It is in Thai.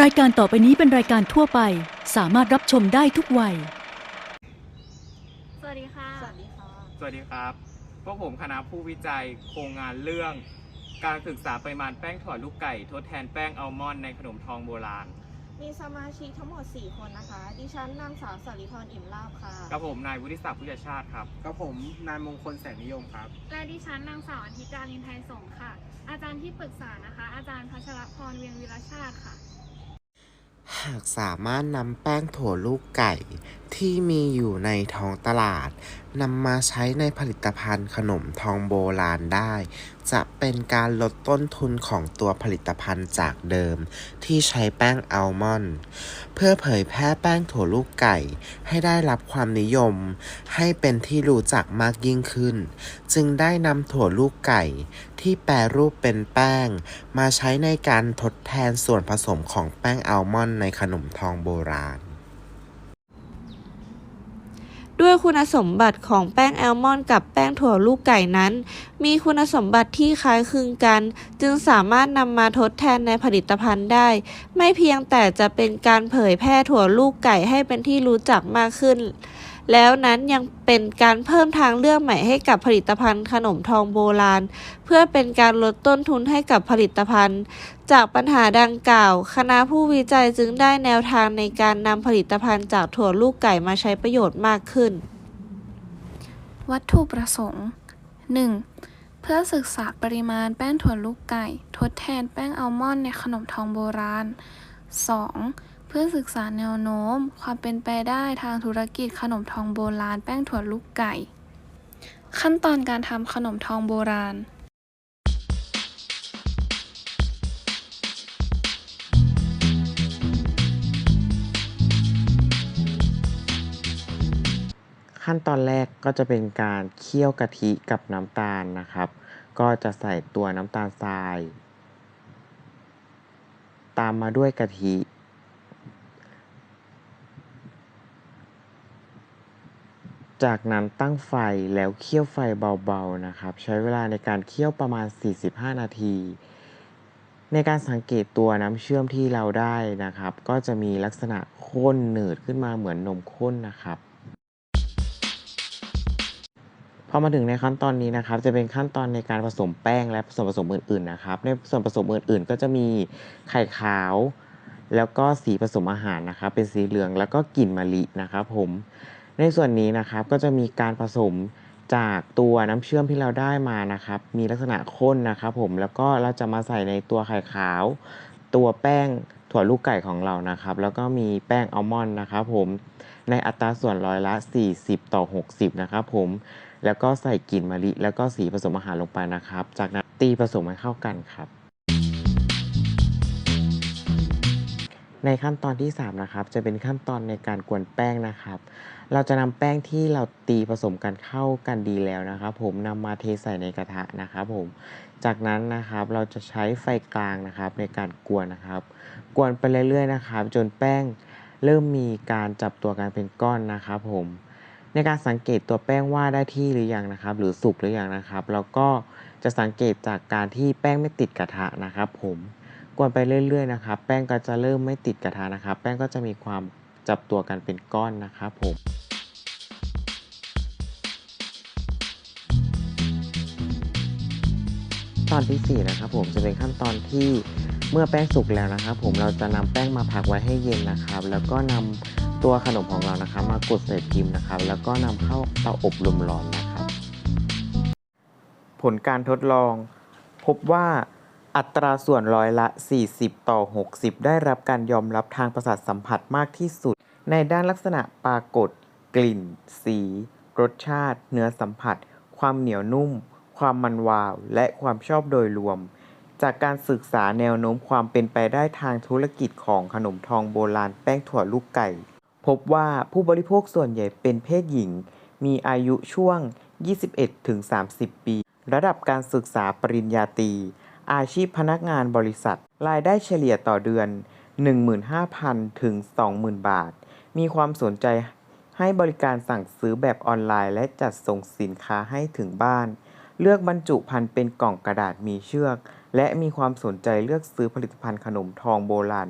รายการต่อไปนี้เป็นรายการทั่วไป สามารถรับชมได้ทุกวัย สวัสดีค่ะ สวัสดีค่ะ สวัสดีครับ พวกผมคณะผู้วิจัยโครงงานเรื่อง การศึกษาปริมาณแป้งถั่วลูกไก่ ทดแทนแป้งอัลมอนด์ในขนมทองโบราณ มีสมาชิกทั้งหมด 4 คนนะคะ ดิฉันนางสาวสริธรอิ่มลาบค่ะ กับผมนายวุฒิศักดิ์พุทธชาติครับ กับผมนายมงคลแสงนิยมครับ และดิฉันนางสาวอาทิตย์ดารินไทยสงฆ์ค่ะ อาจารย์ที่ปรึกษานะคะ อาจารย์พัชรพรเวียงวิรชาติค่ะ หากสามารถนำแป้งถั่วลูกไก่ ที่มีอยู่ในท้องตลาดนำมาใช้ในผลิตภัณฑ์ขนมทองโบราณได้ จะเป็นการลดต้นทุนของตัวผลิตภัณฑ์จากเดิม ที่ใช้แป้งอัลมอนด์เพื่อเผยแพร่แป้งถั่วลูกไก่ ให้ได้รับความนิยม ให้เป็นที่รู้จักมากยิ่งขึ้น จึงได้นำถั่วลูกไก่ ที่แปรรูปเป็นแป้ง มาใช้ในการทดแทนส่วนผสมของแป้งอัลมอนด์ในขนมทองโบราณ ด้วยคุณสมบัติของแป้งแอลมอนด์กับแป้งถั่วลูกไก่นั้น มีคุณสมบัติที่คล้ายคลึงกัน จึงสามารถนำมาทดแทนในผลิตภัณฑ์ได้ ไม่เพียงแต่จะเป็นการเผยแพร่ถั่วลูกไก่ให้เป็นที่รู้จักมากขึ้น แล้วนั้นยังเป็นการเพิ่มทางเลือกใหม่ให้กับผลิตภัณฑ์ขนมทองโบราณ เพื่อเป็นการลดต้นทุนให้กับผลิตภัณฑ์ จากปัญหาดังกล่าว คณะผู้วิจัยจึงได้แนวทางในการนำผลิตภัณฑ์จากถั่วลูกไก่มาใช้ประโยชน์มากขึ้น วัตถุประสงค์ 1. เพื่อศึกษาปริมาณแป้งถั่วลูกไก่ ทดแทนแป้งอัลมอนด์ในขนมทองโบราณ 2. เพื่อศึกษาแนวโน้ม ความเป็นไปได้ทางธุรกิจขนมทองโบราณแป้งถั่วลูกไก่ ขั้นตอนการทำขนมทองโบราณ ขั้นตอนแรกก็จะเป็นการเคี่ยวกะทิกับน้ำตาลนะครับ ก็จะใส่ตัวน้ำตาลทราย ตามมาด้วยกะทิ จากนั้นตั้งไฟแล้วเคี่ยวไฟเบาๆนะครับ ใช้เวลาในการเคี่ยวประมาณ 45 นาที ในการสังเกตตัวน้ำเชื่อมที่เราได้นะครับ ก็จะมีลักษณะข้นหนืดขึ้นมาเหมือนนมข้นนะครับพอมาถึงในขั้นตอนนี้นะครับ จะเป็นขั้นตอนในการผสมแป้งและส่วนผสมอื่นๆนะครับ ในส่วนผสมอื่นๆ ก็จะมีไข่ขาว แล้วก็สีผสมอาหารนะครับ เป็นสีเหลืองแล้วก็กลิ่นมะลินะครับผม ในส่วนนี้นะครับก็จะมีการผสมจากตัวน้ำเชื่อมที่เราได้มานะครับ มีลักษณะข้นนะครับผมแล้วก็เราจะมาใส่ในตัวไข่ขาว ตัวแป้งถั่วลูกไก่ของเรานะครับ แล้วก็มีแป้งอัลมอนด์นะครับผมในอัตราส่วนร้อยละ 40 ต่อ 60 นะครับผมแล้วก็ใส่กลิ่นมะลิ แล้วก็สีผสมอาหารลงไปนะครับ จากนั้นตีผสมให้เข้ากันครับ ในขั้นตอนที่ 3 นะครับ จะเป็นขั้นตอนในการกวนแป้งนะครับ เราจะนำแป้งที่เราตีผสมกันเข้ากันดีแล้วนะครับ ผมนำมาเทใส่ในกระทะนะครับผม จากนั้นนะครับเราจะใช้ไฟกลางนะครับ ในการกวนนะครับ กวนไปเรื่อยๆนะครับ จนแป้งเริ่มมีการจับตัวกันเป็นก้อนนะครับ ผม ในการสังเกตตัวแป้งว่าได้ที่หรือยังนะครับ หรือสุกหรือยังนะครับ แล้วก็จะสังเกตจากการที่แป้งไม่ติดกระทะนะครับ ผม กวนไปเรื่อยๆนะครับ แป้งก็จะเริ่มไม่ติดกระทะนะครับ แป้งก็จะมีความจับตัวกันเป็นก้อนนะครับผมตอนที่ 4 นะครับผมจะเป็นขั้นตอนที่เมื่อแป้งสุกแล้วนะครับ ผมเราจะนำแป้งมาพักไว้ให้เย็นนะครับ แล้วก็นำตัวขนมของเรานะครับ มากดใส่พิมพ์นะครับ แล้วก็นำเข้าเตาอบลมร้อนนะครับ ผลการทดลอง พบว่า อัตราส่วนร้อยละ 40 ต่อ 60 ได้รับการยอมรับทางประสาทสัมผัสมากที่สุด ในด้านลักษณะปรากฏ กลิ่น สีรสชาติ เนื้อสัมผัส ความเหนียวนุ่ม ความมันวาว และความชอบโดยรวม จากการศึกษาแนวโน้มความเป็นไปได้ทางธุรกิจของขนมทองโบราณแป้งถั่วลูกไก่ พบว่าผู้บริโภคส่วนใหญ่เป็นเพศหญิง มีอายุช่วง 21-30 ปี ระดับการศึกษาปริญญาตรี อาชีพพนักงานบริษัท รายได้เฉลี่ยต่อเดือน 15,000 ถึง 20,000 บาท มีความสนใจให้บริการสั่งซื้อแบบออนไลน์ และจัดส่งสินค้าให้ถึงบ้าน เลือกบรรจุภัณฑ์เป็นกล่องกระดาษมีเชือก และมีความสนใจเลือกซื้อผลิตภัณฑ์ขนมทองโบราณ